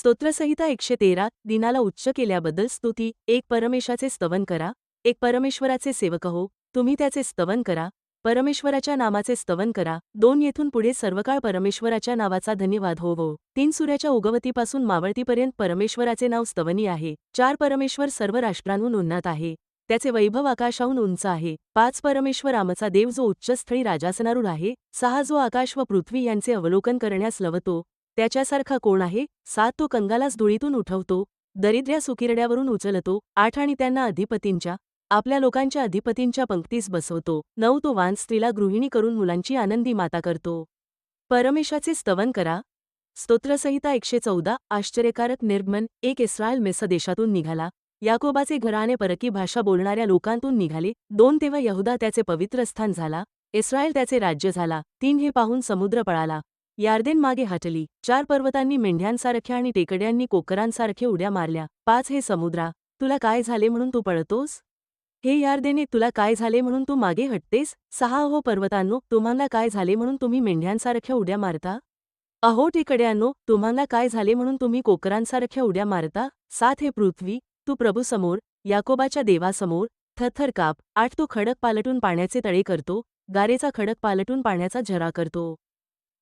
स्तोत्रसहिता एकशे तेरा दिनाला उच्च केल्याबद्दल स्तुती. एक परमेशाचे स्तवन करा. एक परमेश्वराचे सेवक हो. तुम्ही त्याचे स्तवन करा. परमेश्वराच्या नामाचे स्तवन करा. दोन येथून पुढे सर्वकाळ परमेश्वराच्या नावाचा धन्यवाद होवो तीन सूर्याच्या उगवतीपासून मावळतीपर्यंत परमेश्वराचे नाव स्तवनी आहे. चार परमेश्वर सर्व राष्ट्रांहून उन्नत आहे. त्याचे वैभव आकाशाहून उंच आहे. पाच परमेश्वर आमचा देव जो उच्चस्थळी राजासनारूढ आहे. सहा जो आकाश व पृथ्वी यांचे अवलोकन करण्यास लवतो. त्याच्यासारखा कोण आहे? सात तो कंगालास धुळीतून उठवतो दरिद्र्या सुकिरड्यावरून उचलतो आठ आणि त्यांना अधिपतींच्या आपल्या लोकांच्या अधिपतींच्या पंक्तीस बसवतो नऊ तो वान स्त्रीला गृहिणी करून मुलांची आनंदी माता करतो. परमेशाचे स्तवन करा. स्तोत्रसंहिता एकशे चौदा आश्चर्यकारक निर्गमन एक इस्रायल मेस देशातून निघाला. याकोबाचे घराने परकी भाषा बोलणाऱ्या लोकांतून निघाले. दोन तेव्हा यहुदा त्याचे पवित्र स्थान झाला इस्रायल त्याचे राज्य झाला तीन हे पाहून समुद्र पळाला. यार्देन मागे हटली. चार पर्वतांनी मेंढ्यांसारख्या आणि टेकड्यांनी कोकरांसारखे उड्या मारल्या. पाच हे समुद्रा तुला काय झाले म्हणून तू पळतोस? हे यार्देने तुला काय झाले म्हणून तू मागे हटतेस? सहा हो पर्वतांनो तुम्हाला काय झाले म्हणून तुम्ही मेंढ्यांसारख्या उड्या मारता? अहो टेकड्यांनो तुम्हाला काय झाले म्हणून तुम्ही कोकरांसारख्या उड्या मारता? सात हे पृथ्वी तू प्रभूसमोर याकोबाच्या देवासमोर थरथर काप आठ तो खडक पालटून पाण्याचे तळे करतो गारेचा खडक पालटून पाण्याचा झरा करतो.